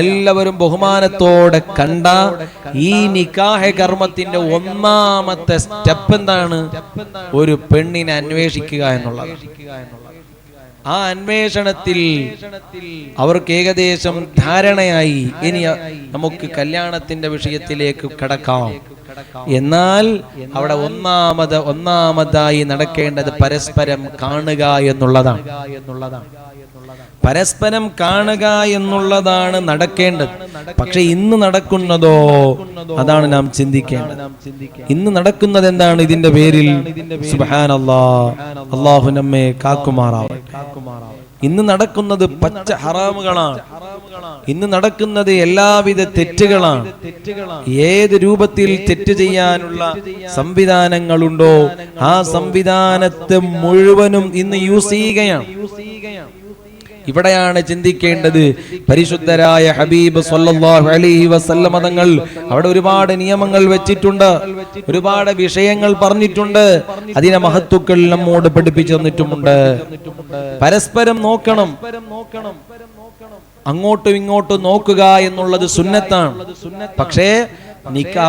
എല്ലാവരും ബഹുമാനത്തോടെ കണ്ട ഈ നിക്കാഹ കർമ്മത്തിന്റെ ഒന്നാമത്തെ സ്റ്റെപ്പ് എന്താണ്? ഒരു പെണ്ണിനെ അന്വേഷിക്കുക എന്നുള്ളത്. ആ അന്വേഷണത്തിൽ അവർക്ക് ഏകദേശം ധാരണയായി ഇനി നമുക്ക് കല്യാണത്തിന്റെ വിഷയത്തിലേക്ക് കടക്കാം. എന്നാൽ അവിടെ ഒന്നാമത് ഒന്നാമതായി നടക്കേണ്ടത് പരസ്പരം കാണുക എന്നുള്ളതാണ്. പരസ്പരം കാണുക എന്നുള്ളതാണ് നടക്കേണ്ടത്. പക്ഷെ ഇന്ന് നടക്കുന്നതോ അതാണ് നാം ചിന്തിക്കേണ്ടത്. ഇന്ന് നടക്കുന്നത് എന്താണ് ഇതിന്റെ പേരിൽ? അള്ളാഹു നമ്മെ കാക്കുമാറാവട്ടെ. ഇന്ന് നടക്കുന്നത് പച്ച ഹറാമുകളാണ്. ഇന്ന് നടക്കുന്നത് എല്ലാവിധ തെറ്റുകളാണ്. ഏത് രൂപത്തിൽ തെറ്റ് ചെയ്യാനുള്ള സംവിധാനങ്ങളുണ്ടോ ആ സംവിധാനത്തെ മുഴുവനും ഇന്ന് യൂസ് ചെയ്യുകയാണ്. ഇവിടെയാണ് ചിന്തിക്കേണ്ടത്. പരിശുദ്ധരായ ഹബീബ് സല്ലല്ലാഹു അലൈഹി വസല്ലമ തങ്ങൾ അവിടെ ഒരുപാട് നിയമങ്ങൾ വെച്ചിട്ടുണ്ട്. ഒരുപാട് വിഷയങ്ങൾ പറഞ്ഞിട്ടുണ്ട്. അതിനെ മഹത്വക്കൾ നമ്മോട് പഠിപ്പിച്ചു തന്നിട്ടുമുണ്ട്. പരസ്പരം നോക്കണം. അങ്ങോട്ടും ഇങ്ങോട്ടും നോക്കുക എന്നുള്ളത് സുന്നത്താണ്. പക്ഷേ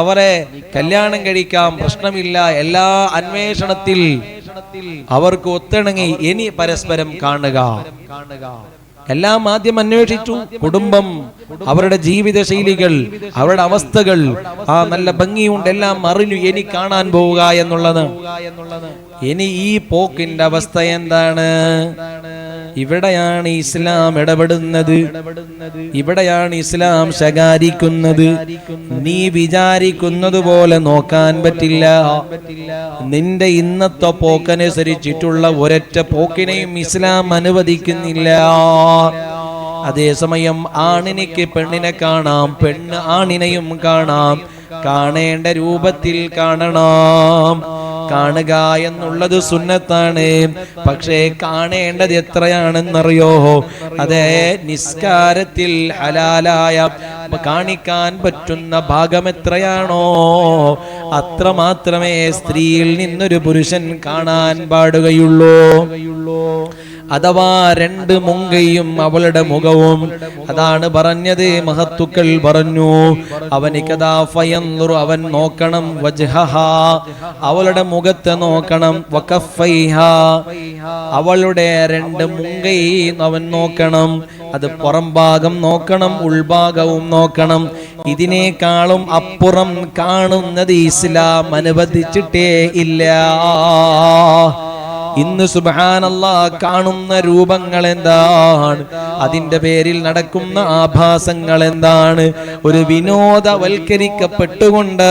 അവരെ കല്യാണം കഴിക്കാം പ്രശ്നമില്ല. എല്ലാ അന്വേഷണത്തിൽ അവർക്ക് ഒത്തിണങ്ങി ഇനി പരസ്പരം കാണുക. എല്ലാം ആദ്യം അന്വേഷിച്ചു. കുടുംബം അവരുടെ ജീവിത ശൈലികൾ അവരുടെ അവസ്ഥകൾ ആ നല്ല ഭംഗിയുണ്ട് എല്ലാം അറിഞ്ഞു ഇനി കാണാൻ പോവുക എന്നുള്ളത്. ഇനി ഈ പോക്കിന്റെ അവസ്ഥ എന്താണ്? ഇവിടെയാണ് ഇസ്ലാം ഇടപെടുന്നത്. ഇവിടെയാണ് ഇസ്ലാം ശകാരിക്കുന്നത്. നീ വിചാരിക്കുന്നത് പോലെ നോക്കാൻ പറ്റില്ല. നിന്റെ ഇന്നത്തെ പോക്കനുസരിച്ചിട്ടുള്ള ഒരൊറ്റ പോക്കിനെയും ഇസ്ലാം അനുവദിക്കുന്നില്ല. അതേസമയം ആണിനിക്ക് പെണ്ണിനെ കാണാം. പെണ്ണ് ആണിനെയും കാണാം. കാണേണ്ട രൂപത്തിൽ കാണണം. കാണുക എന്നുള്ളത് സുന്നത്താണ്. പക്ഷേ കാണേണ്ടത് എത്രയാണെന്നറിയോ? അതെ നിസ്കാരത്തിൽ ഹലാലായ കാണിക്കാൻ പറ്റുന്ന ഭാഗം എത്രയാണോ അത്ര മാത്രമേ സ്ത്രീയിൽ നിന്നൊരു പുരുഷൻ കാണാൻ പാടുകയുള്ളൂ. അഥവാ രണ്ട് മുങ്കയും അവളുടെ മുഖവും അതാണ് പറഞ്ഞത് മഹത്തുക്കൾ പറഞ്ഞു. അവനിക്കതാ അവൻ നോക്കണം അവളുടെ മുഖത്തെ നോക്കണം അവളുടെ രണ്ട് മുങ്കയും അവൻ നോക്കണം അത് പുറം ഭാഗം നോക്കണം ഉൾഭാഗവും നോക്കണം. ഇതിനേക്കാളും അപ്പുറം കാണുന്നത് ഇസ്ലാം അനുവദിച്ചിട്ടേ ഇല്ല. ഇന്ന് സുബാനല്ല കാണുന്ന രൂപങ്ങൾ എന്താണ് അതിന്റെ പേരിൽ നടക്കുന്ന ആഭാസങ്ങൾ എന്താണ് ഒരു വിനോദവൽക്കരിക്കപ്പെട്ടുകൊണ്ട്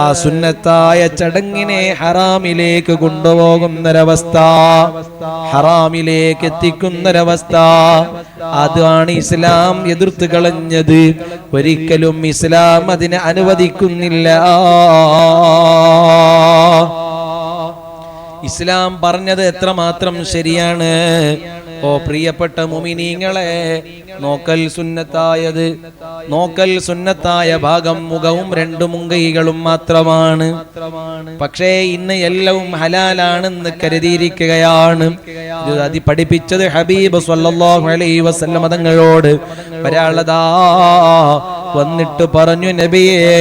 ആ സുന്നത്തായ ചടങ്ങിനെ ഹറാമിലേക്ക് കൊണ്ടുപോകുന്നൊരവസ്ഥ ഹറാമിലേക്ക് എത്തിക്കുന്നൊരവസ്ഥ. അതാണ് ഇസ്ലാം എതിർത്ത് കളഞ്ഞത്. ഒരിക്കലും ഇസ്ലാം അതിനെ അനുവദിക്കുന്നില്ല. ഇസ്ലാം പറഞ്ഞത് എത്രമാത്രം ശരിയാണ്? ഓ പ്രിയപ്പെട്ട മുമിനീങ്ങളെ നോക്കൽ സുന്നത്തായത് നോക്കൽ സുന്നത്തായ ഭാഗം മുഖവും രണ്ടു മുങ്കൈകളും മാത്രമാണ്. പക്ഷേ ഇന്ന് എല്ലാം ഹലാലാണെന്ന് കരുതിയിരിക്കുകയാണ്. അതി പഠിപ്പിച്ചത് ഹബീബ് സല്ലല്ലാഹു അലൈഹി വസല്ലമ തങ്ങളോട്. ഒരാളതാ വന്നിട്ട് പറഞ്ഞു നബിയേ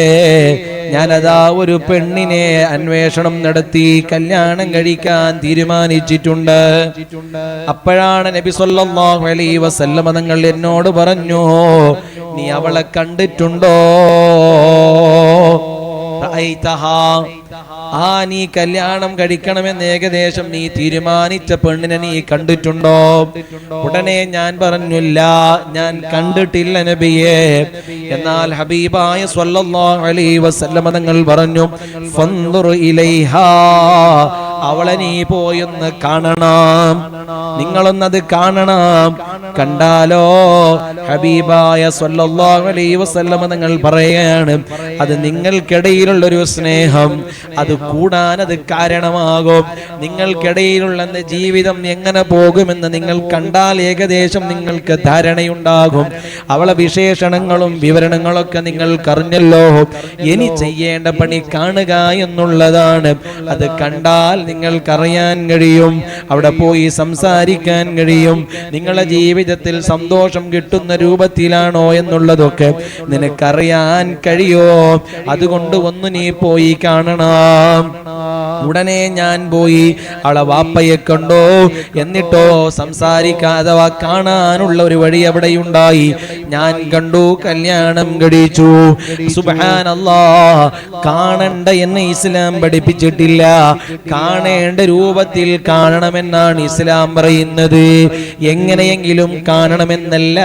ഞാനതാ ഒരു പെണ്ണിനെ അന്വേഷണം നടത്തി കല്യാണം കഴിക്കാൻ തീരുമാനിച്ചിട്ടുണ്ട് അപ്പോഴാണ് നബി സല്ലല്ലാഹു അലൈഹി വസല്ലമ തങ്ങൾ എന്നോട് പറഞ്ഞു നീ അവളെ കണ്ടിട്ടുണ്ടോ? ആ നീ കല്യാണം കഴിക്കണമെന്ന് ഏകദേശം നീ തീരുമാനിച്ച പെണ്ണിനെ നീ കണ്ടിട്ടുണ്ടോ? ഉടനെ ഞാൻ പറഞ്ഞില്ല ഞാൻ കണ്ടിട്ടില്ല നബിയെ. എന്നാൽ ഹബീബായ സ്വല്ലല്ലാഹു അലൈഹി വസല്ലമ തങ്ങൾ പറഞ്ഞു ഫന്ദുർ ഇലൈഹാ. അവളെ നീ പോയൊന്ന് കാണണം. നിങ്ങളൊന്നത് കാണണം. കണ്ടാലോ? ഹബീബായ സല്ലല്ലാഹു അലൈഹി വസല്ലമ തങ്ങൾ പറയാണ് അത് നിങ്ങൾക്കിടയിലുള്ള ഒരു സ്നേഹം അത് കൂടാൻ അത് കാരണമാകും. നിങ്ങൾക്കിടയിലുള്ള ജീവിതം എങ്ങനെ പോകുമെന്ന് നിങ്ങൾ കണ്ടാൽ ഏകദേശം നിങ്ങൾക്ക് ധാരണയുണ്ടാകും. അവളെ വിശേഷണങ്ങളും വിവരണങ്ങളൊക്കെ നിങ്ങൾ കറിഞ്ഞല്ലോ ഇനി ചെയ്യേണ്ട പണി കാണുക എന്നുള്ളതാണ്. അത് കണ്ടാൽ നിങ്ങൾക്കറിയാൻ കഴിയും. അവിടെ പോയി സംസാരിക്കാൻ കഴിയും. നിങ്ങളുടെ ജീവിതത്തിൽ സന്തോഷം കിട്ടുന്ന രൂപത്തിലാണോ എന്നുള്ളതൊക്കെ നിനക്കറിയാൻ കഴിയോ. അതുകൊണ്ട് ഒന്ന് നീ പോയി കാണണം. ഉടനെ ഞാൻ പോയി അവളെ വാപ്പയെ കണ്ടോ. എന്നിട്ടോ സംസാരിക്കാതെ കാണാനുള്ള ഒരു വഴി അവിടെ ഉണ്ടായി ഞാൻ കണ്ടു കല്യാണം കഴിച്ചു. സുബാനല്ലാ കാണണ്ട എന്ന് ഇസ്ലാം പഠിപ്പിച്ചിട്ടില്ല. കാണേണ്ട രൂപത്തിൽ കാണണമെന്നാണ് ഇസ്ലാം പറയുന്നത്. എങ്ങനെയെങ്കിലും കാണണമെന്നല്ല.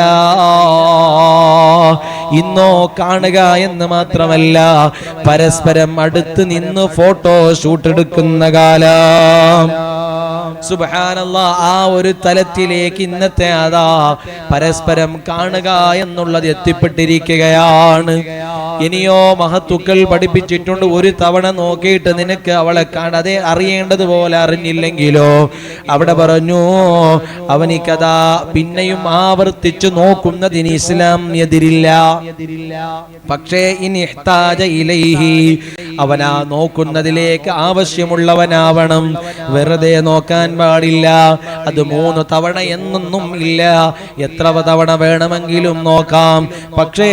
ഇന്നോ കാണുക എന്ന് മാത്രമല്ല പരസ്പരം അടുത്ത് നിന്ന് ഫോട്ടോ ഷൂട്ട് എടുക്കുന്ന കാലം. സുബാനല്ല ആ ഒരു തലത്തിലേക്ക് ഇന്നത്തെ അതാ പരസ്പരം കാണുക എന്നുള്ളത് എത്തിപ്പെട്ടിരിക്കുകയാണ്. ഇനിയോ മഹത്തുക്കൾ പഠിപ്പിച്ചിട്ടുണ്ട് ഒരു തവണ നോക്കിയിട്ട് നിനക്ക് അവളെ കാണാതെ അറിയേണ്ടതുപോലെ അറിഞ്ഞില്ലെങ്കിലോ? അവിടെ പറഞ്ഞു അവൻ ഈ കഥ പിന്നെയും ആവർത്തിച്ചു നോക്കുന്നതിന് ഇസ്ലാം എതിരില്ല. പക്ഷേ ഇനി ഇലൈഹി. അവനാ നോക്കുന്നതിലേക്ക് ആവശ്യമുള്ളവനാവണം. വെറുതെ നോക്കാൻ പാടില്ല. അത് മൂന്ന് തവണ എന്നൊന്നും ഇല്ല. എത്ര തവണ വേണമെങ്കിലും നോക്കാം. പക്ഷേ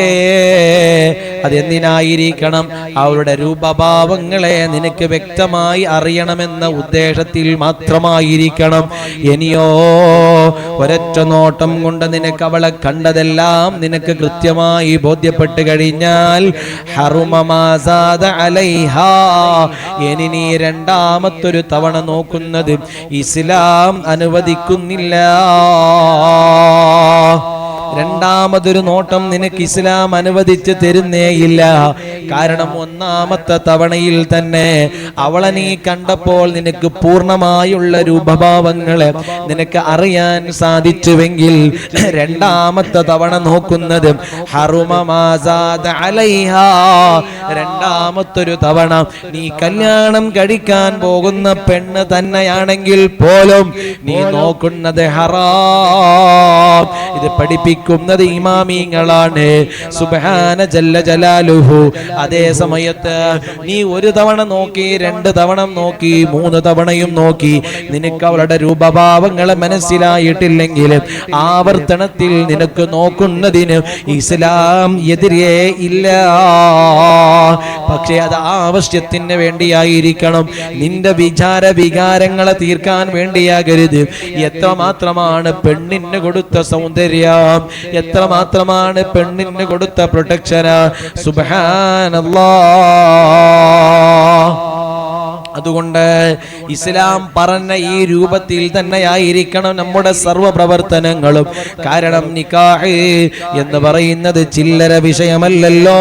അതെന്തിനായിരിക്കണം? അവരുടെ രൂപഭാവങ്ങളെ നിനക്ക് വ്യക്തമായി അറിയണമെന്ന ഉദ്ദേശത്തിൽ മാത്രമായിരിക്കണം. ഇനിയോ ഒരൊറ്റ നോട്ടം കൊണ്ട് നിനക്ക് അവളെ കണ്ടതെല്ലാം നിനക്ക് കൃത്യമായി ബോധ്യപ്പെട്ട് കഴിഞ്ഞാൽ ഹറുമമാസാദ ഇനി നീ രണ്ടാമത്തൊരു തവണ നോക്കുന്നത് ഇസ്ലാം അനുവദിക്കുന്നില്ല. രണ്ടാമതൊരു നോട്ടം നിനക്ക് ഇസ്ലാം അനുവദിച്ച് തരുന്നേയില്ല കാരണം ഒന്നാമത്തെ തവണയിൽ തന്നെ അവളെ നീ കണ്ടപ്പോൾ നിനക്ക് പൂർണമായുള്ള രൂപഭാവങ്ങളെ നിനക്ക് അറിയാൻ സാധിച്ചുവെങ്കിൽ രണ്ടാമത്തെ തവണ നോക്കുന്നത് രണ്ടാമത്തൊരു തവണ നീ കല്യാണം കഴിക്കാൻ പോകുന്ന പെണ്ണ് തന്നെയാണെങ്കിൽ പോലും നീ നോക്കുന്നത് ഹറാം. ഇത് പഠിപ്പിക്കുന്നത് ഇമാമിങ്ങളാണ് സുബാന ജല്ല ജലാലുഹു. അതേ സമയത്ത് നീ ഒരു തവണ നോക്കി രണ്ട് തവണ നോക്കി മൂന്ന് തവണയും നോക്കി. നിനക്ക് അവളുടെ രൂപഭാവങ്ങളെ മനസ്സിലായിട്ടില്ലെങ്കിൽ ആവർത്തനത്തിൽ നിനക്ക് നോക്കുന്നതിന് ഇസ്ലാം എതിരെ ഇല്ല. പക്ഷേ അത് ആവശ്യത്തിന് വേണ്ടിയായിരിക്കണം. നിന്റെ വിചാര വികാരങ്ങളെ തീർക്കാൻ വേണ്ടിയാകരുത്. എത്രമാത്രമാണ് പെണ്ണിന് കൊടുത്ത സൗന്ദര്യം എത്രമാത്രമാണ് പെണ്ണിന് കൊടുത്ത പ്രൊട്ടക്ഷന്? സുബാനല്ലാ അതുകൊണ്ട് ഇസ്ലാം പറഞ്ഞ ഈ രൂപത്തിൽ തന്നെയായിരിക്കണം നമ്മുടെ സർവ പ്രവർത്തനങ്ങളും. കാരണം നിക്കാഹ് എന്ന് പറയുന്നത് ചില്ലര വിഷയമല്ലല്ലോ.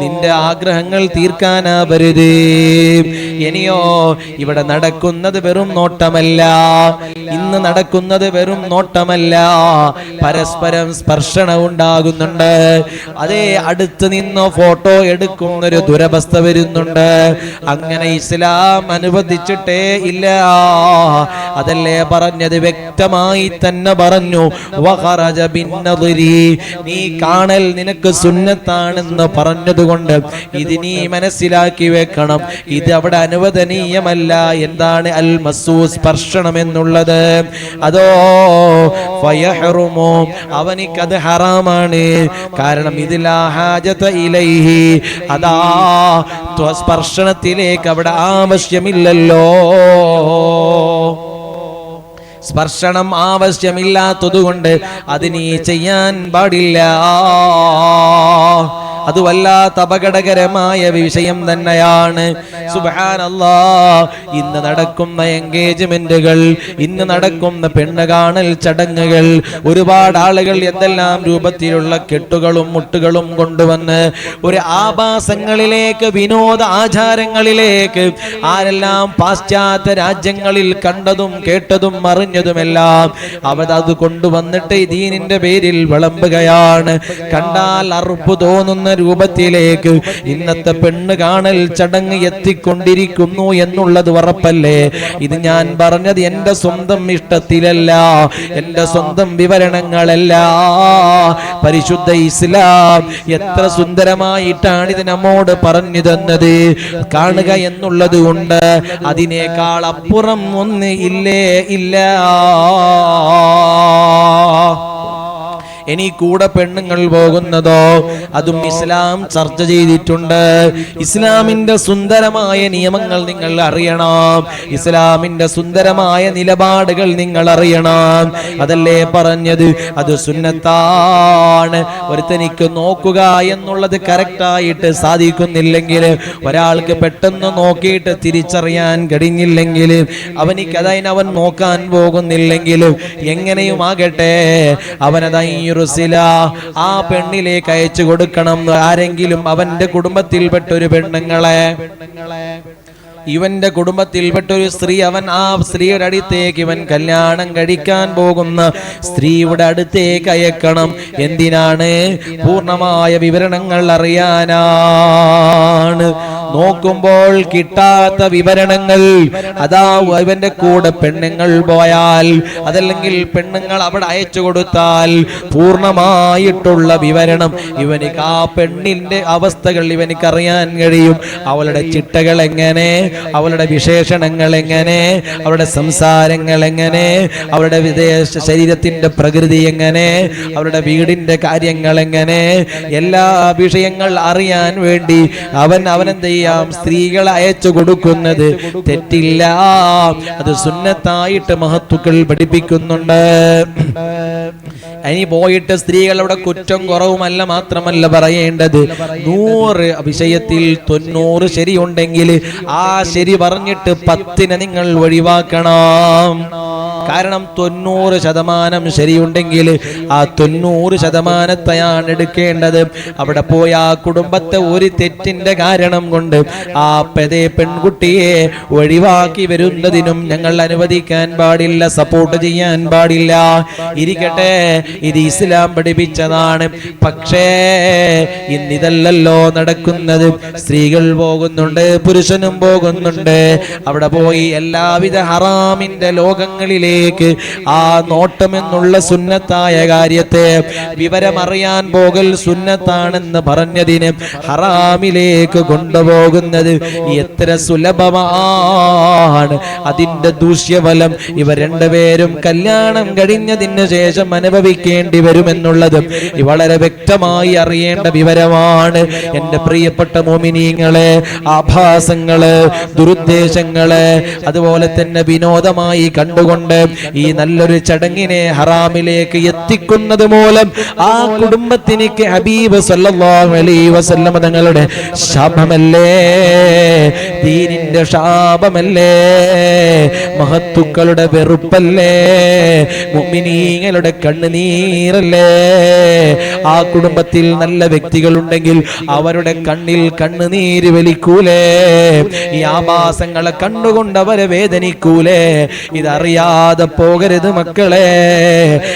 നിന്റെ ആഗ്രഹങ്ങൾ തീർക്കാനാവരുത്. ഇനിയോ ഇവിടെ നടക്കുന്നത് വെറും നോട്ടമല്ല. ഇന്ന് നടക്കുന്നത് വെറും നോട്ടമല്ല. പരസ്പരം സ്പർശനം ഉണ്ടാകുന്നുണ്ട്. അതേ അടുത്ത് നിന്ന് ഫോട്ടോ എടുക്കുന്നൊരു ദുരവസ്ഥ വരുന്നുണ്ട്. അങ്ങനെ ഇസ്ലാം അനുവദിച്ചിട്ടേ ഇല്ല. അതല്ലേ പറഞ്ഞത്? വ്യക്തമായി തന്നെ പറഞ്ഞു. നീ കാണൽ നിനക്ക് സുന്നത്താണെന്ന് പറഞ്ഞതുകൊണ്ട് ഇത് നീ മനസ്സിലാക്കി വെക്കണം. ഇത് അവിടെ അനുവദനീയമല്ല. എന്താണ് അൽ മസൂ സ്പർശനം എന്നുള്ളത് അതോ അവനിക്കത് ഹറാമാണ്. കാരണം ഇതിൽ ഹാജത ഇലൈഹി. അതാ സ്പർശനത്തിലേക്ക് അവിടെ ആവശ്യമില്ലല്ലോ. സ്പർശനം ആവശ്യമില്ലാത്തതുകൊണ്ട് അത് നീ ചെയ്യാൻ പാടില്ല. അത് വല്ലാത്ത അപകടകരമായ വിഷയം തന്നെയാണ്. സുബാനല്ലാ ഇന്ന് നടക്കുന്ന എൻഗേജ്മെന്റുകൾ ഇന്ന് നടക്കുന്ന പെണ്ണ് കാണൽ ചടങ്ങുകൾ ഒരുപാട് ആളുകൾ എന്തെല്ലാം രൂപത്തിലുള്ള കെട്ടുകളും മുട്ടുകളും കൊണ്ടുവന്ന് ഒരു ആഭാസങ്ങളിലേക്ക് വിനോദ ആചാരങ്ങളിലേക്ക് ആരെല്ലാം പാശ്ചാത്യ രാജ്യങ്ങളിൽ കണ്ടതും കേട്ടതും അറിഞ്ഞതുമെല്ലാം അവരത് കൊണ്ടുവന്നിട്ട് ദീനിന്റെ പേരിൽ വിളമ്പുകയാണ്. കണ്ടാൽ അറുപ്പ് തോന്നുന്ന രൂപത്തിലേക്ക് ഇന്നത്തെ പെണ്ണ് കാണൽ ചടങ്ങ് എത്തിക്കൊണ്ടിരിക്കുന്നു എന്നുള്ളത് ഉറപ്പല്ലേ? ഇത് ഞാൻ പറഞ്ഞത് എന്റെ സ്വന്തം ഇഷ്ടത്തിലല്ല എന്റെ സ്വന്തം വിവരണങ്ങളല്ല. പരിശുദ്ധ ഇസ്ലാം എത്ര സുന്ദരമായിട്ടാണ് ഇത് നമ്മോട് പറഞ്ഞു തന്നത്. കാണുക എന്നുള്ളത് കൊണ്ട് അതിനേക്കാൾ അപ്പുറം ഒന്ന് ഇല്ലേ ഇല്ല. ഇനി കൂടെ പെണ്ണുങ്ങൾ പോകുന്നതോ? അതും ഇസ്ലാം ചർച്ച ചെയ്തിട്ടുണ്ട്. ഇസ്ലാമിന്റെ സുന്ദരമായ നിയമങ്ങൾ നിങ്ങൾ അറിയണം. ഇസ്ലാമിന്റെ സുന്ദരമായ നിലപാടുകൾ നിങ്ങൾ അറിയണം. അതല്ലേ പറഞ്ഞത്? അത് സുന്നത്താണ്. ഒരുത്തനിക്ക് നോക്കുക എന്നുള്ളത് കറക്റ്റായിട്ട് സാധിക്കുന്നില്ലെങ്കിൽ ഒരാൾക്ക് പെട്ടെന്ന് നോക്കിയിട്ട് തിരിച്ചറിയാൻ കഴിഞ്ഞില്ലെങ്കിൽ അവൻ നോക്കാൻ പോകുന്നില്ലെങ്കിൽ എങ്ങനെയുമാകട്ടെ അവനതായി ആ പെണ്ണിലേക്ക് അയച്ചു കൊടുക്കണം. ആരെങ്കിലും അവന്റെ കുടുംബത്തിൽപ്പെട്ട ഒരു പെണ്ണുങ്ങളെ ഇവന്റെ കുടുംബത്തിൽപ്പെട്ട ഒരു സ്ത്രീ അവൻ ആ സ്ത്രീയുടെ അടുത്തേക്ക് ഇവൻ കല്യാണം കഴിക്കാൻ പോകുന്ന. സ്ത്രീയുടെ അടുത്തേക്ക് അയക്കണം. എന്തിനാണ്? പൂർണമായ വിവരണങ്ങൾ അറിയാനാണ് നോക്കുമ്പോൾ കിട്ടാത്ത വിവരണങ്ങൾ. അതാ അവന്റെ കൂടെ പെണ്ണുങ്ങൾ പോയാൽ അതല്ലെങ്കിൽ പെണ്ണുങ്ങൾ അവിടെ അയച്ചു കൊടുത്താൽ പൂർണമായിട്ടുള്ള വിവരണം ഇവനിക്ക് ആ പെണ്ണിന്റെ അവസ്ഥകൾ ഇവനിക്ക് അറിയാൻ കഴിയും. അവളുടെ ചിട്ടകൾ എങ്ങനെ അവളുടെ വിശേഷണങ്ങൾ എങ്ങനെ അവളുടെ സംസാരങ്ങൾ എങ്ങനെ അവളുടെ വിദേശ ശരീരത്തിന്റെ പ്രകൃതി എങ്ങനെ അവളുടെ വീടിന്റെ കാര്യങ്ങൾ എങ്ങനെ എല്ലാ വിഷയങ്ങൾ അറിയാൻ വേണ്ടി അവൻ അവനെന്ത് ചെയ്യാം സ്ത്രീകൾ അയച്ചു കൊടുക്കുന്നത് തെറ്റില്ല. അത് സുന്നത്തായിട്ട് മഹത്തുക്കൾ പഠിപ്പിക്കുന്നുണ്ട്. ഇനി പോയിട്ട് സ്ത്രീകളുടെ കുറ്റം കുറവുമല്ല മാത്രമല്ല പറയേണ്ടത്. നൂറ് വിഷയത്തിൽ തൊണ്ണൂറ് ശരിയുണ്ടെങ്കിൽ ആ ശരി പറഞ്ഞിട്ട് പത്തിനെ നിങ്ങൾ ഒഴിവാക്കണം. കാരണം തൊണ്ണൂറ് ശതമാനം ശരിയുണ്ടെങ്കിൽ ആ തൊണ്ണൂറ് ശതമാനത്തെയാണ് എടുക്കേണ്ടത്. അവിടെ പോയി ആ കുടുംബത്തെ ഒരു തെറ്റിന്റെ കാരണം കൊണ്ട് ആ പെതേ പെൺകുട്ടിയെ ഒഴിവാക്കി വരുന്നതിനും ഞങ്ങൾ അനുവദിക്കാൻ പാടില്ല സപ്പോർട്ട് ചെയ്യാൻ പാടില്ല. ഇരിക്കട്ടെ ഇത് ഇസ്ലാം പഠിപ്പിച്ചതാണ്. പക്ഷേ ഇന്നിതല്ലല്ലോ നടക്കുന്നത്. സ്ത്രീകൾ പോകുന്നുണ്ട് പുരുഷനും പോകുന്നുണ്ട്. അവിടെ പോയി എല്ലാവിധ ഹറാമിന്റെ ലോകങ്ങളിലേക്ക് ആ നോട്ടം എന്നുള്ള സുന്നത്തായ കാര്യത്തെ വിവരമറിയാൻ പോകൽ സുന്നത്താണെന്ന് പറഞ്ഞതിന് ഹറാമിലേക്ക് കൊണ്ടുപോകുന്നത് എത്ര സുലഭമാണ്. അതിന്റെ ദൂഷ്യഫലം ഇവ രണ്ടുപേരും കല്യാണം കഴിഞ്ഞതിന് ശേഷം അനുഭവിക്കേണ്ടി വരുമെന്നുള്ളത് വളരെ വ്യക്തമായി അറിയേണ്ട വിവരമാണ്. എന്റെ പ്രിയപ്പെട്ട മോമിനീങ്ങളെ ആഭാസങ്ങൾ ദുരുദ്ദേശങ്ങൾ അതുപോലെ തന്നെ വിനോദമായി കണ്ടുകൊണ്ട് ഈ നല്ലൊരു ചടങ്ങിനെ ഹറാമിലേക്ക് എത്തിക്കുന്നത് മൂലം ആ കുടുംബത്തിനിക്ക് ഹബീബ് സല്ലല്ലാഹു അലൈഹി വസല്ലമ തങ്ങളുടെ ശാപമല്ലേ? ദീനിന്റെ ശാപമല്ലേ? മഹത്തുക്കളുടെ വെറുപ്പല്ലേ? മുഅ്മിനീങ്ങളുടെ കണ്ണുനീരല്ലേ? ആ കുടുംബത്തിൽ നല്ല വ്യക്തികളുണ്ടെങ്കിൽ അവരുടെ കണ്ണിൽ കണ്ണുനീര് വലിക്കൂലേ? ഈ ആഭാസങ്ങളെ കണ്ടുകൊണ്ട് അവരെ വേദനിക്കൂലേ? ഇതറിയാതെ പോകരുത് മക്കളെ.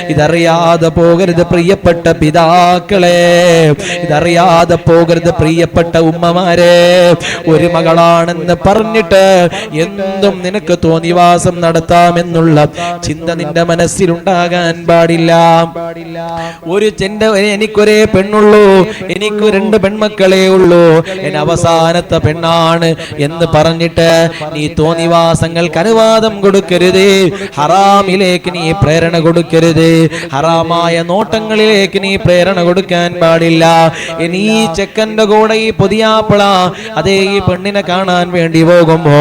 ഇതറിയാതെ പോകരുത് പ്രിയപ്പെട്ട പിതാക്കളെ. ഇതറിയാതെ പോകരുത് പ്രിയപ്പെട്ട ഉമ്മമാരെ. ഒരു മകളാണെന്ന് പറഞ്ഞിട്ട് എന്തും നിനക്ക് തോന്നിവാസം നടത്താമെന്നുള്ള ചിന്ത നിന്റെ മനസ്സിലുണ്ടാകാൻ പാടില്ല. ഒരു ചെന്റെ എനിക്കൊരേ പെണ്ണുള്ളൂ. എനിക്ക് രണ്ട് പെൺമക്കളെ ഉള്ളൂ. എൻ അവസാനത്തെ പെണ്ണാണ് എന്ന് പറഞ്ഞിട്ട് നീ തോന്നിവാസങ്ങൾക്ക് അനുവാദം കൊടുക്കരുത്. ഹറാമിലേക്ക് നീ പ്രേരണ കൊടുക്കരുത്. ഹറാമായ നോട്ടങ്ങളിലേക്ക് നീ പ്രേരണ കൊടുക്കാൻ പാടില്ല. ഇനി ഈ ചെക്കന്റെ കൂടെ ഈ പുതിയാപ്പിള അതേ ഈ പെണ്ണിനെ കാണാൻ വേണ്ടി പോകുമ്പോ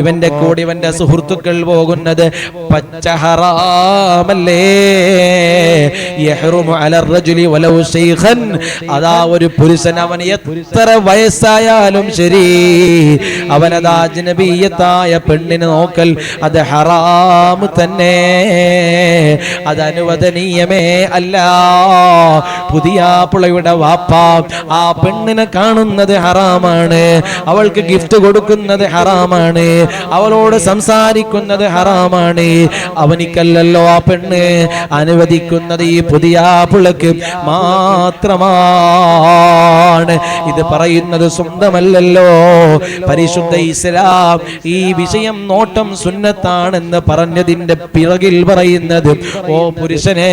ഇവന്റെ കൂടെ ഇവന്റെ സുഹൃത്തുക്കൾ പോകുന്നത് പച്ച ഹറാമല്ലേ? അതാ ഒരു പുരുഷൻ അവൻ എത്ര വയസ്സായാലും ശരി. അവനതാ ജനബീയത്തായ പെണ്ണിനെ നോക്കൽ അത് ഹറാമു തന്നെ. തന്നെ. അത് അനുവദനീയമേ അല്ല. പുതിയ പുളയുടെ വാപ്പ ആ പെണ്ണിനെ കാണുന്നത് ഹറാമാണ്. അവൾക്ക് ഗിഫ്റ്റ് കൊടുക്കുന്നത് ഹറാമാണ്. അവളോട് സംസാരിക്കുന്നത് ഹറാമാണ്. അവനിക്കല്ലല്ലോ ആ പെണ്ണ് അനുവദിക്കുന്നത് ഈ പുതിയ പുളക്ക് മാത്രമാണ്. ഇത് പറയുന്നത് സ്വന്തമല്ലല്ലോ. പരിശുദ്ധ ഇസ്ലാം ഈ വിഷയം നോട്ടം സുന്നത്താണെന്ന് പറഞ്ഞതിന്റെ പിറകിൽ പറയുന്നത് ഓ പുരുഷനെ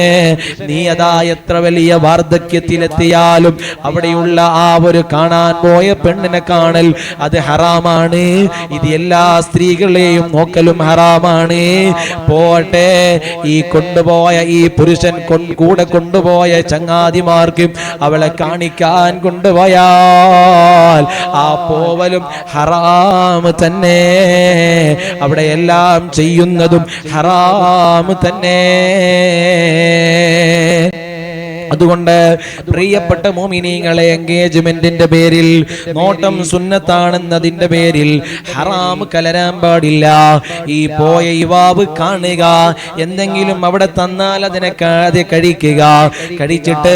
നീ അതാ എത്ര വലിയ വാർദ്ധക്യത്തിലെത്തിയാലും അവിടെയുള്ള ആ ഒരു കാണാൻ പോയ പെണ്ണിനെ കാണൽ അത് ഹറാമാണ്. ഇത് എല്ലാ സ്ത്രീകളെയും നോക്കലും ഹറാമാണ്. പോട്ടെ ഈ കൊണ്ടുപോയ ഈ പുരുഷൻ കൂടെ കൊണ്ടുപോയ ചങ്ങാതിമാർക്ക് അവളെ കാണിക്കാൻ കൊണ്ടുപോയാൽ ആ പോവലും ഹറാം തന്നെ. അവിടെ എല്ലാം ചെയ്യുന്നതും ഹറാം തന്നെ അതുകൊണ്ട് പ്രിയപ്പെട്ട മോമിനിങ്ങളെ എൻഗേജ്മെന്റിന്റെ പേരിൽ നോട്ടം സുന്നത്താണെന്നതിന്റെ പേരിൽ ഹറാം കലരാൻ പാടില്ല. ഈ പോയ യുവാവ് കാണുക എന്തെങ്കിലും അവിടെ തന്നാൽ അതിനെ ക- കഴിക്കുക. കഴിച്ചിട്ട്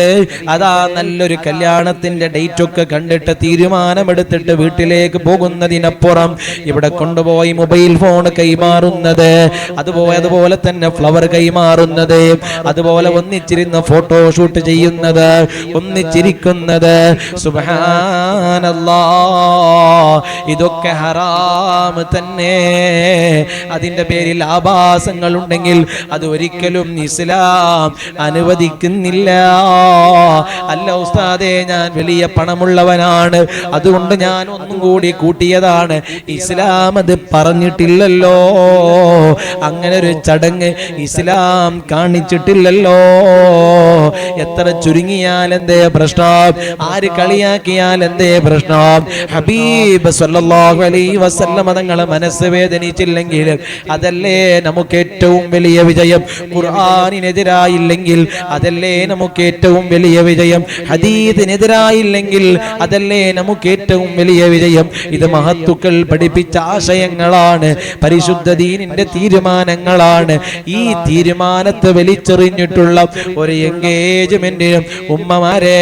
അതാ നല്ലൊരു കല്യാണത്തിന്റെ ഡേറ്റ് ഒക്കെ കണ്ടിട്ട് തീരുമാനമെടുത്തിട്ട് വീട്ടിലേക്ക് പോകുന്നതിനപ്പുറം ഇവിടെ കൊണ്ടുപോയി മൊബൈൽ ഫോൺ കൈമാറുന്നത് അതുപോലെ അതുപോലെ തന്നെ ഫ്ലവർ കൈമാറുന്നത് അതുപോലെ ഒന്നിച്ചിരുന്ന് ഫോട്ടോഷൂട്ട് ചെയ്യുന്നത് ഒന്നിച്ചിരിക്കുന്നത്. ഇതൊക്കെ ഹറാം തന്നെ. അതിന്റെ പേരിൽ ആഭാസങ്ങൾ ഉണ്ടെങ്കിൽ അത് ഒരിക്കലും ഇസ്ലാം അനുവദിക്കുന്നില്ല. അല്ല ഉസ്താദെ ഞാൻ വലിയ പണമുള്ളവനാണ്. അതുകൊണ്ട് ഞാൻ ഒന്നും കൂടി കൂട്ടിയതാണ്. ഇസ്ലാം അത് പറഞ്ഞിട്ടില്ലല്ലോ. അങ്ങനെ ഒരു ചടങ്ങ് ഇസ്ലാം കാണിച്ചിട്ടില്ലല്ലോ. എത്ര ചുരുങ്ങിയാൽ എന്തേ പ്രശ്നം? ആര് കളിയാക്കിയാൽ എന്തേ പ്രശ്നം? ഹബീബ് സല്ലല്ലാഹു അലൈഹി വസല്ലമ തങ്ങളെ മനസ്സ് വേദനിച്ചില്ലെങ്കിൽ അതല്ലേ നമുക്ക് ഏറ്റവും വലിയ വിജയം? ഖുർആനിനെതിരായില്ലെങ്കിൽ അതല്ലേ നമുക്ക് ഏറ്റവും വലിയ വിജയം? ഹദീദിനെതിരായില്ലെങ്കിൽ അതല്ലേ നമുക്ക് ഏറ്റവും വലിയ വിജയം? ഇത് മഹത്തുക്കൾ പഠിപ്പിച്ച ആശയങ്ങളാണ് പരിശുദ്ധ ദീനിന്റെ തീരുമാനങ്ങളാണ്. ഈ തീരുമാനത്തെ വലിച്ചെറിഞ്ഞിട്ടുള്ള ഒരു എൻഗേജ്മെന്റിനും ഉമ്മമാരെ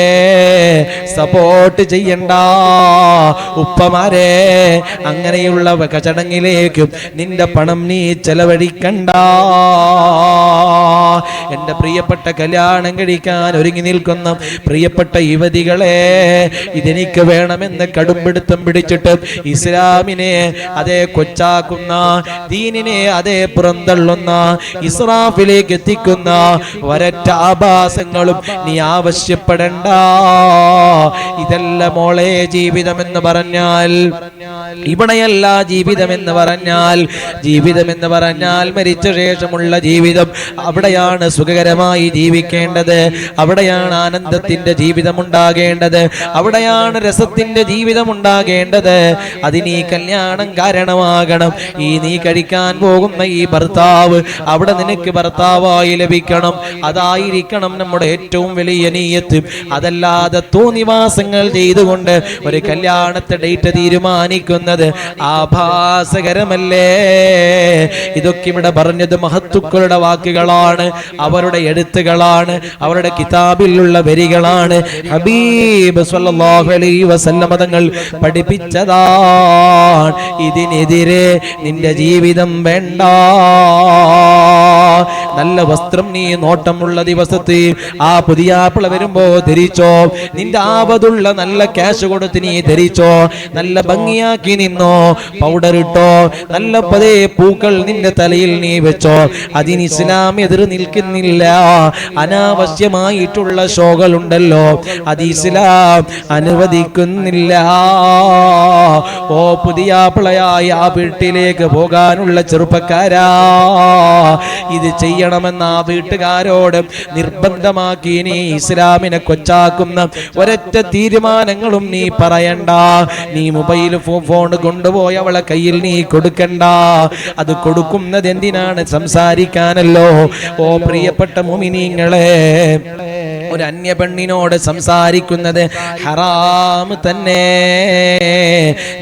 സപ്പോർട്ട് ചെയ്യണ്ട. ഉപ്പമാരെ അങ്ങനെയുള്ള ചടങ്ങിലേക്കും നിന്റെ പണം നീ ചെലവഴിക്കണ്ട. എന്റെ പ്രിയപ്പെട്ട കല്യാണം കഴിക്കാൻ ഒരുങ്ങി നിൽക്കുന്ന പ്രിയപ്പെട്ട യുവതികളെ ഇതെനിക്ക് വേണമെന്ന് കടുംപിടുത്തം പിടിച്ചിട്ട് ഇസ്ലാമിനെ അതേ കൊച്ചാക്കുന്ന ദീനിനെ അതേ പുറന്തള്ളുന്ന ഇസ്രാഫിലേക്ക് എത്തിക്കുന്ന വരറ്റ ആഭാസങ്ങളും നീ ആവശ്യപ്പെടണ്ട. ഇതല്ല മോളെ ജീവിതം എന്ന് പറഞ്ഞാൽ ഇവിടെയല്ല ജീവിതം എന്ന് പറഞ്ഞാൽ ജീവിതം എന്ന് പറഞ്ഞാൽ മരിച്ച ശേഷമുള്ള ജീവിതം അവിടെയാണ് സുഖകരമായി ജീവിക്കേണ്ടത്. അവിടെയാണ് ആനന്ദത്തിന്റെ ജീവിതം ഉണ്ടാകേണ്ടത് അവിടെയാണ് രസത്തിന്റെ ജീവിതം ഉണ്ടാകേണ്ടത് അതിന് ഈ കല്യാണം കാരണമാകണം. ഈ നീ കഴിക്കാൻ പോകുന്ന ഈ ഭർത്താവ് അവിടെ നിനക്ക് ഭർത്താവായി ലഭിക്കണം. അതായിരിക്കണം നമ്മുടെ ഏറ്റവും വലിയ നീയത്ത്. അതല്ലാതെ തോന്നിവാസങ്ങൾ ചെയ്തുകൊണ്ട് ഒരു കല്യാണത്തെ ഡേറ്റ് തീരുമാനിക്കുന്നത് ആഭാസകരമല്ലേ? ഇതൊക്കെ ഇവിടെ പറഞ്ഞത് മഹത്തുക്കളുടെ വാക്കുകളാണ് അവരുടെ എഴുത്തുകളാണ് അവരുടെ കിതാബിലുള്ള വരികളാണ്. ഹബീബ് സല്ലല്ലാഹു അലൈഹി വസല്ലമ തങ്ങൾ പഠിപ്പിച്ചതാണ് ഇതിനെതിരെ നിന്റെ ജീവിതം വേണ്ട. നല്ല വസ്ത്രം നീ നോട്ടമുള്ള ദിവസത്തിൽ ആ പുതിയ ആപ്പിള വരുമ്പോ ധരിച്ചോ. നിന്റെ ആപതുള്ള നല്ല ക്യാഷ് കൊടുത്ത് നീ ധരിച്ചോ. നല്ല ഭംഗിയാക്കി നിന്നോ. പൗഡർ ഇട്ടോ. നല്ല പതേ പൂക്കൾ നിന്റെ തലയിൽ നീ വെച്ചോ. അതിന് ഇസ്ലാം എതിർ നിൽക്കുന്നില്ല. അനാവശ്യമായിട്ടുള്ള ഷോകൾ ഉണ്ടല്ലോ. അത് ഇസ്ലാം അനുവദിക്കുന്നില്ല. ഓ പുതിയ പിളയായി ആ വീട്ടിലേക്ക് പോകാനുള്ള ചെറുപ്പക്കാരാ. ഇത് ചെയ്യണമെന്ന് ആ വീട്ടുകാരോട് നിർബന്ധമാക്കി നീ ഇസ്ലാമിനെ കൊച്ചാക്കുന്ന ഒരൊറ്റ തീരുമാനങ്ങളും നീ പറയണ്ട. നീ മൊബൈൽ ഫോൺ കൊണ്ടുപോയി അവളെ കയ്യിൽ നീ കൊടുക്കണ്ട. അത് കൊടുക്കുന്നത് എന്തിനാണ്? സംസാരിക്കാനല്ലോ. ഓ പ്രിയപ്പെട്ട മുമിനീങ്ങളെ ഒരു അന്യ പെണ്ണിനോട് സംസാരിക്കുന്നത് ഹറാം തന്നെ.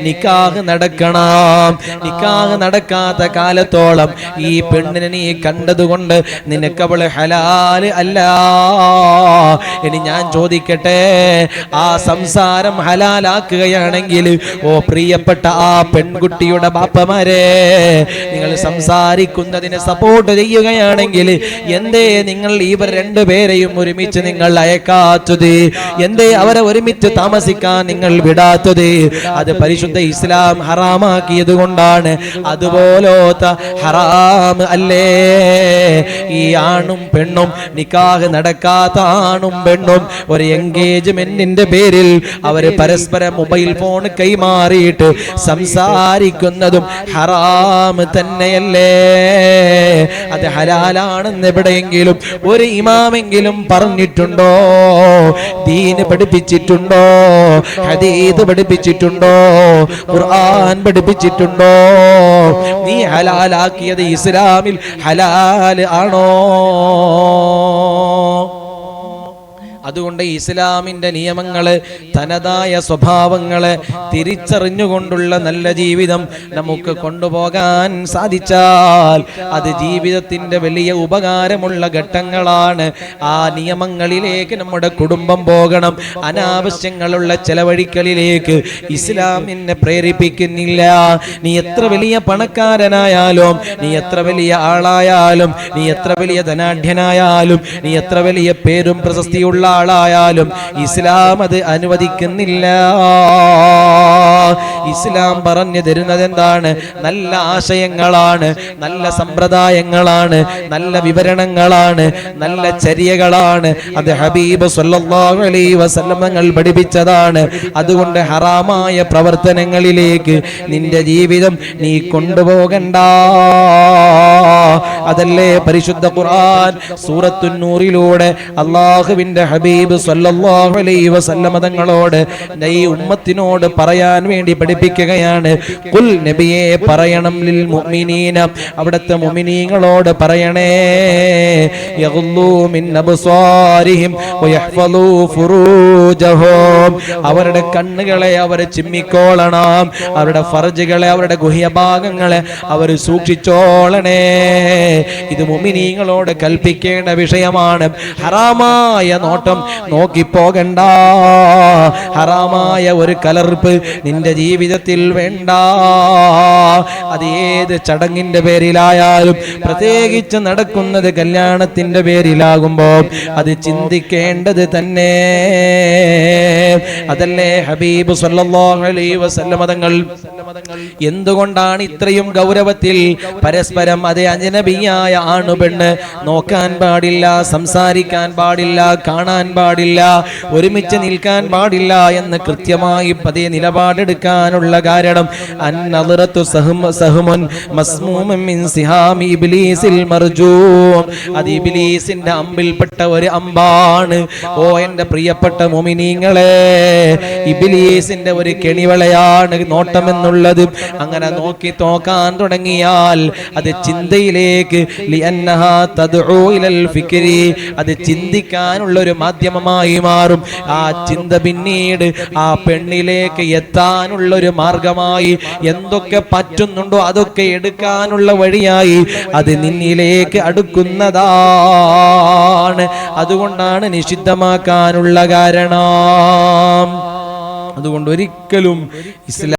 നിക്കാഹ് നടക്കണം. നിക്കാഹ് നടക്കാത്ത കാലത്തോളം ഈ പെണ്ണിനെ നീ കണ്ടതുകൊണ്ട് നിനക്ക് അവൾ ഹലാൽ അല്ല. ഇനി ഞാൻ ചോദിക്കട്ടെ ആ സംസാരം ഹലാലാക്കുകയാണെങ്കിൽ ഓ പ്രിയപ്പെട്ട ആ പെൺകുട്ടിയുടെ ബാപ്പമാരെ നിങ്ങൾ സംസാരിക്കുന്നതിനെ സപ്പോർട്ട് ചെയ്യുകയാണെങ്കിൽ എന്തേ നിങ്ങൾ ഇവർ രണ്ടുപേരെയും ഒരുമിച്ച് നിങ്ങൾ അയക്കാത്തത് എന്തേ അവരെ ഒരുമിച്ച് താമസിക്കാൻ നിങ്ങൾ വിടാത്തത്? അത് പരിശുദ്ധ ഇസ്ലാം ഹറാമാക്കിയത് കൊണ്ടാണ് അതുപോലത്തെ ഹറാം അല്ലേ? ഈ ആണും പെണ്ണും നിക്കാഹ് നടക്കാത്ത ആണും പെണ്ണും ഒരു എൻഗേജ്മെന്റിന്റെ പേരിൽ അവർ പരസ്പരം മൊബൈൽ ഫോൺ കൈമാറിയിട്ട് സംസാരിക്കുന്നതും ഹറാം തന്നെയല്ലേ? അത് ഹലാലാണെന്ന് എവിടെയെങ്കിലും ഒരു ഇമാമെങ്കിലും പറഞ്ഞിട്ടുണ്ടോ? ദീന് പഠിപ്പിച്ചിട്ടുണ്ടോ? ഹദീദ് പഠിപ്പിച്ചിട്ടുണ്ടോ? ഖുർആൻ പഠിപ്പിച്ചിട്ടുണ്ടോ? നീ ഹലാലാക്കിയത് ഇസ്ലാമിൽ ഹലാൽ ആണോ? അതുകൊണ്ട് ഇസ്ലാമിന്റെ നിയമങ്ങൾ തനതായ സ്വഭാവങ്ങളെ തിരിച്ചറിഞ്ഞുകൊണ്ടുള്ള നല്ല ജീവിതം നമുക്ക് കൊണ്ടുപോകാൻ സാധിച്ചാൽ അത് ജീവിതത്തിന്റെ വലിയ ഉപകാരമുള്ള ഘട്ടങ്ങളാണ്. ആ നിയമങ്ങളിലേക്ക് നമ്മുടെ കുടുംബം പോകണം. അനാവശ്യങ്ങളുള്ള ചെലവഴിക്കലിലേക്ക് ഇസ്ലാമിനെ പ്രേരിപ്പിക്കുന്നില്ല. നീ എത്ര വലിയ പണക്കാരനായാലും നീ എത്ര വലിയ ആളായാലും നീ എത്ര വലിയ ധനാഢ്യനായാലും നീ എത്ര വലിയ പേരും പ്രശസ്തിയുള്ള ആളായാലും ഇസ്ലാം അത് അനുവദിക്കുന്നില്ല. ഇസ്ലാം പറഞ്ഞു തരുന്നത് എന്താണ് നല്ല ആശയങ്ങളാണ് നല്ല സമ്പ്രദായങ്ങളാണ് നല്ല വിവരണങ്ങളാണ് നല്ല ചര്യകളാണ്. അത് ഹബീബ് സല്ലല്ലാഹു അലൈഹി വസല്ലമങ്ങൾ പഠിപ്പിച്ചതാണ്. അതുകൊണ്ട് ഹറാമായ പ്രവർത്തനങ്ങളിലേക്ക് നിന്റെ ജീവിതം നീ കൊണ്ടുപോകണ്ട. അതല്ലേ പരിശുദ്ധ ഖുർആൻ? സൂറത്തുന്നൂറിലൂടെ അള്ളാഹുവിന്റെ ഹബീബ് സല്ലല്ലാഹു അലൈഹി വസല്ലം തങ്ങളോട് ഈ ഉമ്മത്തിനോട് പറയാൻ വേണ്ടി പഠിപ്പിക്കുകയാണ്. കുൽ നബിയെ പറയണം ലിൽ മുഅ്മിനീന. അവിടുത്തെ മുഅ്മിനീങ്ങളോട് പറയണേ മിൻ അബ്സാരിഹിം ഫുറൂജഹും. അവരുടെ കണ്ണുകളെ അവർ ചിമ്മിക്കോളണം. അവരുടെ ഫർജുകളെ അവരുടെ ഗുഹ്യഭാഗങ്ങളെ അവർ സൂക്ഷിച്ചോളണേ. ഇത് മുമിനീങ്ങളോട് കൽപ്പിക്കേണ്ട വിഷയമാണ്. ഹറാമായ നോട്ടം നോക്കിപ്പോകണ്ട. ഹറാമായ ഒരു കലർപ്പ് നിന്റെ ജീവിതത്തിൽ വേണ്ട. അത് ഏത് ചടങ്ങിന്റെ പേരിലായാലും പ്രത്യേകിച്ച് നടക്കുന്നത് കല്യാണത്തിന്റെ പേരിലാകുമ്പോൾ അത് ചിന്തിക്കേണ്ടത് തന്നെ. അതല്ലേ ഹബീബ് സല്ലല്ലാഹു അലൈഹി വസല്ലമ തങ്ങൾ എന്തുകൊണ്ടാണ് ഇത്രയും ഗൗരവത്തിൽ പരസ്പരം അതേ അജനബിയായ ആണു പെണ്ണ് നോക്കാൻ പാടില്ല സംസാരിക്കാൻ പാടില്ല കാണാൻ പാടില്ല ഒരുമിച്ച് നിൽക്കാൻ പാടില്ല എന്ന് കൃത്യമായി പതേ നിലപാടെടുക്കാനുള്ള കാരണം അത് ഇബിലീസിന്റെ അമ്പിൽപ്പെട്ട ഒരു അമ്പാണ്. ഓ എന്റെ പ്രിയപ്പെട്ട മൊമിനീങ്ങളെ ഇബിലീസിന്റെ ഒരു കെണിവളയാണ് നോട്ടം എന്നുള്ളത് അങ്ങനെ നോക്കി തോക്കാൻ തുടങ്ങിയാൽ അത് ചിന്തയിലേക്ക് അത് ചിന്തിക്കാനുള്ള ഒരു മാധ്യമമായി മാറും. ആ ചിന്ത പിന്നീട് ആ പെണ്ണിലേക്ക് എത്താനുള്ള ഒരു മാർഗമായി എന്തൊക്കെ പറ്റുന്നുണ്ടോ അതൊക്കെ എടുക്കാനുള്ള വഴിയായി അത് നിന്നിലേക്ക് അടുക്കുന്നതാണ്. അതുകൊണ്ടാണ് നിഷിദ്ധമാക്കാനുള്ള കാരണം. അതുകൊണ്ട് ഒരിക്കലും ഇസ്ലാം